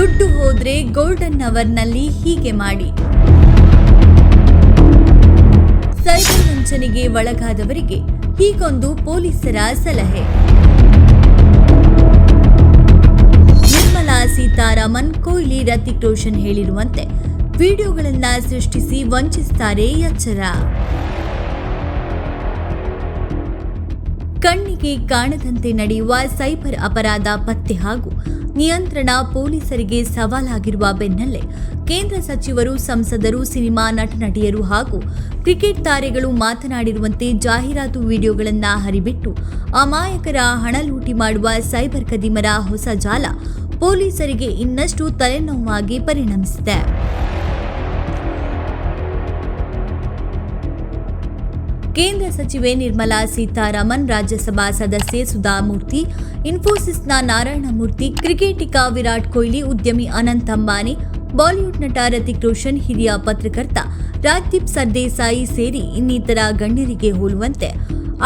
ದುಡ್ಡು ಹೋದ್ರೆ ಗೋಲ್ಡನ್ ಅವರ್ನಲ್ಲಿ ಹೀಗೆ ಮಾಡಿ. ಸೈಬರ್ ವಂಚನೆಗೆ ಒಳಗಾದವರಿಗೆ ಹೀಗೊಂದು ಪೊಲೀಸರ ಸಲಹೆ. ನಿರ್ಮಲಾ ಸೀತಾರಾಮನ್ ಕೊಹ್ಲಿ ರತಿಕ್ ರೋಷನ್ ಹೇಳಿರುವಂತೆ ವಿಡಿಯೋಗಳನ್ನ ಸೃಷ್ಟಿಸಿ ವಂಚಿಸುತ್ತಾರೆ ಎಚ್ಚರ. ಕಣ್ಣಿಗೆ ಕಾಣದಂತೆ ನಡೆಯುವ ಸೈಬರ್ ಅಪರಾಧ ಪತ್ತೆ ಹಾಗೂ ನಿಯಂತ್ರಣ ಪೊಲೀಸರಿಗೆ ಸವಾಲಾಗಿರುವ ಬೆನ್ನಲ್ಲೇ ಕೇಂದ್ರ ಸಚಿವರು, ಸಂಸದರು, ಸಿನಿಮಾ ನಟ ನಟಿಯರು ಹಾಗೂ ಕ್ರಿಕೆಟ್ ತಾರೆಗಳು ಮಾತನಾಡಿರುವಂತೆ ಜಾಹೀರಾತು ವಿಡಿಯೋಗಳನ್ನು ಹರಿಬಿಟ್ಟು ಅಮಾಯಕರ ಹಣ ಲೂಟಿ ಮಾಡುವ ಸೈಬರ್ ಕದಿಮರ ಹೊಸ ಜಾಲ ಪೊಲೀಸರಿಗೆ ಇನ್ನಷ್ಟು ತಲೆನೋವಾಗಿ ಪರಿಣಮಿಸಿದೆ. ಕೇಂದ್ರ ಸಚಿವೆ ನಿರ್ಮಲಾ ಸೀತಾರಾಮನ್ ರಾಜ್ಯಸಭಾ ಸದಸ್ಯೆ ಸುಧಾಮೂರ್ತಿ ಇನ್ಫೋಸಿಸ್ನ ನಾರಾಯಣಮೂರ್ತಿ ಕ್ರಿಕೆಟಿಗ ವಿರಾಟ್ ಕೊಹ್ಲಿ, ಉದ್ಯಮಿ ಅನಂತ್ ಅಂಬಾನಿ, ಬಾಲಿವುಡ್ ನಟ ರತಿಕ್ ರೋಷನ್, ಹಿರಿಯ ಪತ್ರಕರ್ತ ರಾಜ್ದೀಪ್ ಸರ್ದೇಸಾಯಿ ಸೇರಿ ಇನ್ನಿತರ ಗಣ್ಯರಿಗೆ ಹೋಲುವಂತೆ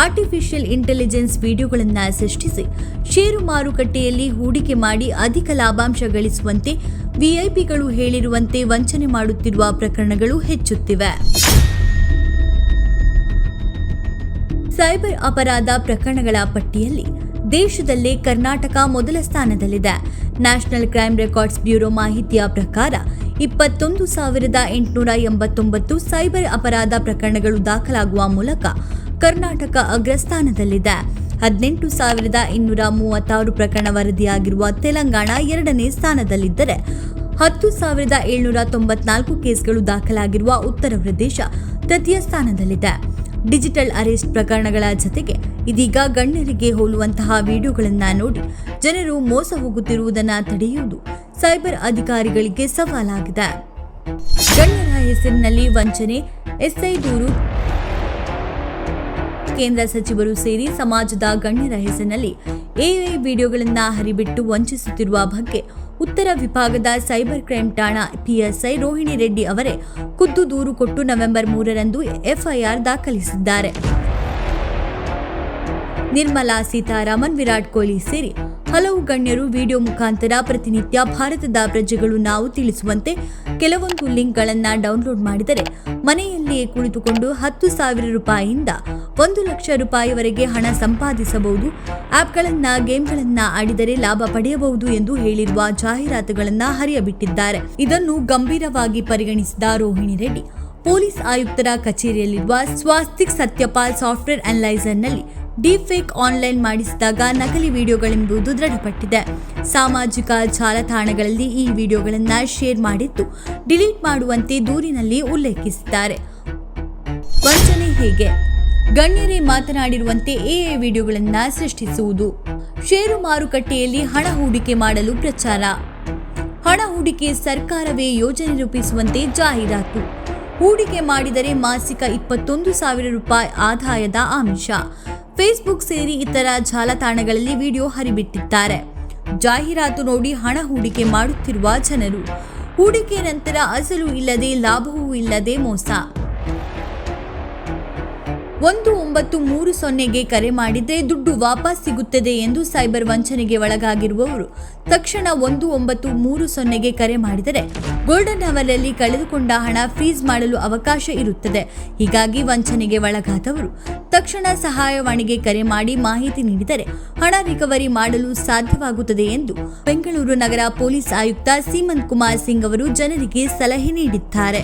ಆರ್ಟಿಫಿಷಿಯಲ್ ಇಂಟೆಲಿಜೆನ್ಸ್ ವಿಡಿಯೋಗಳನ್ನು ಸೃಷ್ಟಿಸಿ ಷೇರು ಮಾರುಕಟ್ಟೆಯಲ್ಲಿ ಹೂಡಿಕೆ ಮಾಡಿ ಅಧಿಕ ಲಾಭಾಂಶ ಗಳಿಸುವಂತೆ ವಿಐಪಿಗಳು ಹೇಳಿರುವಂತೆ ವಂಚನೆ ಮಾಡುತ್ತಿರುವ ಪ್ರಕರಣಗಳು ಹೆಚ್ಚುತ್ತಿವೆ. ಸೈಬರ್ ಅಪರಾಧ ಪ್ರಕರಣಗಳ ಪಟ್ಟಿಯಲ್ಲಿ ದೇಶದಲ್ಲಿ ಕರ್ನಾಟಕ ಮೊದಲ ಸ್ಥಾನದಲ್ಲಿದೆ. ನ್ಯಾಷನಲ್ ಕ್ರೈಮ್ ರೆಕಾರ್ಡ್ಸ್ ಬ್ಯೂರೋ ಮಾಹಿತಿಯ ಪ್ರಕಾರ ಇಪ್ಪತ್ತೊಂದು ಸಾವಿರದ ಎಂಟುನೂರ ಎಂಬತ್ತೊಂಬತ್ತು ಸೈಬರ್ ಅಪರಾಧ ಪ್ರಕರಣಗಳು ದಾಖಲಾಗುವ ಮೂಲಕ ಕರ್ನಾಟಕ ಅಗ್ರಸ್ಥಾನದಲ್ಲಿದೆ. ಹದಿನೆಂಟು ಸಾವಿರದ ಇನ್ನೂರ ಮೂವತ್ತಾರು ಪ್ರಕರಣ ವರದಿಯಾಗಿರುವ ತೆಲಂಗಾಣ ಎರಡನೇ ಸ್ಥಾನದಲ್ಲಿದ್ದರೆ ಹತ್ತು ಸಾವಿರದ ಏಳ್ನೂರ ತೊಂಬತ್ನಾಲ್ಕು ಕೇಸ್ಗಳು ದಾಖಲಾಗಿರುವ ಉತ್ತರ ಪ್ರದೇಶ ತೃತೀಯ ಸ್ಥಾನದಲ್ಲಿದೆ. ಡಿಜಿಟಲ್ ಅರೆಸ್ಟ್ ಪ್ರಕರಣಗಳ ಜತೆಗೆ ಇದೀಗ ಗಣ್ಯರಿಗೆ ಹೋಲುವಂತಹ ವಿಡಿಯೋಗಳನ್ನು ನೋಡಿ ಜನರು ಮೋಸ ಹೋಗುತ್ತಿರುವುದನ್ನು ತಡೆಯುವುದು ಸೈಬರ್ ಅಧಿಕಾರಿಗಳಿಗೆ ಸವಾಲಾಗಿದೆ. ಗಣ್ಯರ ಹೆಸರಿನಲ್ಲಿ ವಂಚನೆ, ಎಸ್ಐ ದೂರು. ಕೇಂದ್ರ ಸಚಿವರು ಸೇರಿ ಸಮಾಜದ ಗಣ್ಯರ ಹೆಸರಿನಲ್ಲಿ ಎಐ ವಿಡಿಯೋಗಳನ್ನು ಹರಿಬಿಟ್ಟು ವಂಚಿಸುತ್ತಿರುವ ಬಗ್ಗೆ ಉತ್ತರ ವಿಭಾಗದ ಸೈಬರ್ ಕ್ರೈಂ ಠಾಣಾ ಪಿಎಸ್ಐ ರೋಹಿಣಿ ರೆಡ್ಡಿ ಅವರೇ ಖುದ್ದು ದೂರು ಕೊಟ್ಟು ನವೆಂಬರ್ ಮೂರರಂದು ಎಫ್ಐಆರ್ ದಾಖಲಿಸಿದ್ದಾರೆ. ನಿರ್ಮಲಾ ಸೀತಾರಾಮನ್, ವಿರಾಟ್ ಕೊಹ್ಲಿ ಸೇರಿ ಹಲವು ಗಣ್ಯರು ವಿಡಿಯೋ ಮುಖಾಂತರ ಪ್ರತಿನಿತ್ಯ ಭಾರತದ ಪ್ರಜೆಗಳು ನಾವು ತಿಳಿಸುವಂತೆ ಕೆಲವೊಂದು ಲಿಂಕ್ಗಳನ್ನು ಡೌನ್ಲೋಡ್ ಮಾಡಿದರೆ ಮನೆಯಲ್ಲಿಯೇ ಕುಳಿತುಕೊಂಡು ಹತ್ತು ಸಾವಿರ ರೂಪಾಯಿಯಿಂದ ಒಂದು ಲಕ್ಷ ರೂಪಾಯಿವರೆಗೆ ಹಣ ಸಂಪಾದಿಸಬಹುದು. ಆಪ್ಗಳನ್ನು, ಗೇಮ್ಗಳನ್ನು ಆಡಿದರೆ ಲಾಭ ಪಡೆಯಬಹುದು ಎಂದು ಹೇಳಿರುವ ಜಾಹೀರಾತುಗಳನ್ನು ಹರಿಯಬಿಟ್ಟಿದ್ದಾರೆ. ಇದನ್ನು ಗಂಭೀರವಾಗಿ ಪರಿಗಣಿಸಿದ ರೋಹಿಣಿ ರೆಡ್ಡಿ, ಪೊಲೀಸ್ ಆಯುಕ್ತರ ಕಚೇರಿಯಲ್ಲಿರುವ ಸ್ವಾಸ್ತಿಕ್ ಸತ್ಯಪಾಲ್ ಸಾಫ್ಟ್ವೇರ್ ಅನಲೈಸರ್ನಲ್ಲಿ ಫೇಕ್ ಆನ್ಲೈನ್ ಮಾಡಿಸಿದಾಗ ನಕಲಿ ವಿಡಿಯೋಗಳೆಂಬುದು ದೃಢಪಟ್ಟಿದೆ. ಸಾಮಾಜಿಕ ಜಾಲತಾಣಗಳಲ್ಲಿ ಈ ವಿಡಿಯೋಗಳನ್ನು ಶೇರ್ ಮಾಡಿದ್ದು, ಡಿಲೀಟ್ ಮಾಡುವಂತೆ ದೂರಿನಲ್ಲಿ ಉಲ್ಲೇಖಿಸಿದ್ದಾರೆ. ವಂಚನೆ ಹೇಗೆ. ಗಣ್ಯರೇ ಮಾತನಾಡಿರುವಂತೆ ಎಐ ವಿಡಿಯೋಗಳನ್ನು ಸೃಷ್ಟಿಸುವುದು. ಷೇರು ಮಾರುಕಟ್ಟೆಯಲ್ಲಿ ಹಣ ಹೂಡಿಕೆ ಮಾಡಲು ಪ್ರಚಾರ. ಹಣ ಹೂಡಿಕೆ ಸರ್ಕಾರವೇ ಯೋಜನೆ ರೂಪಿಸುವಂತೆ ಜಾಹೀರಾತು. ಹೂಡಿಕೆ ಮಾಡಿದರೆ ಮಾಸಿಕ ಇಪ್ಪತ್ತೊಂದು ಸಾವಿರ ರೂಪಾಯಿ ಆದಾಯದ ಆಮಿಷ. ಫೇಸ್ಬುಕ್ ಸೇರಿ ಇತರ ಜಾಲತಾಣಗಳಲ್ಲಿ ವಿಡಿಯೋ ಹರಿಬಿಟ್ಟಿದ್ದಾರೆ. ಜಾಹೀರಾತು ನೋಡಿ ಹಣ ಹೂಡಿಕೆ ಮಾಡುತ್ತಿರುವ ಜನರು. ಹೂಡಿಕೆ ನಂತರ ಅಸಲು ಇಲ್ಲದೆ ಲಾಭವೂ ಇಲ್ಲದೆ ಮೋಸ. ಒಂದು ಒಂಬತ್ತು ಮೂರು ಸೊನ್ನೆಗೆ ಕರೆ ಮಾಡಿದ್ರೆ ದುಡ್ಡು ವಾಪಸ್ ಸಿಗುತ್ತದೆ ಎಂದು ಸೈಬರ್ ವಂಚನೆಗೆ ಒಳಗಾಗಿರುವವರು. ತಕ್ಷಣ ಒಂದು ಒಂಬತ್ತು ಮೂರು ಸೊನ್ನೆಗೆ ಕರೆ ಮಾಡಿದರೆ ಗೋಲ್ಡನ್ ಅವರಲ್ಲಿ ಕಳೆದುಕೊಂಡ ಹಣ ಫ್ರೀಸ್ ಮಾಡಲು ಅವಕಾಶ ಇರುತ್ತದೆ. ಹೀಗಾಗಿ ವಂಚನೆಗೆ ಒಳಗಾದವರು ತಕ್ಷಣ ಸಹಾಯವಾಣಿಗೆ ಕರೆ ಮಾಡಿ ಮಾಹಿತಿ ನೀಡಿದರೆ ಹಣ ರಿಕವರಿ ಮಾಡಲು ಸಾಧ್ಯವಾಗುತ್ತದೆ ಎಂದು ಬೆಂಗಳೂರು ನಗರ ಪೊಲೀಸ್ ಆಯುಕ್ತ ಸೀಮಂತ್ ಕುಮಾರ್ ಸಿಂಗ್ ಅವರು ಜನರಿಗೆ ಸಲಹೆ ನೀಡಿದ್ದಾರೆ.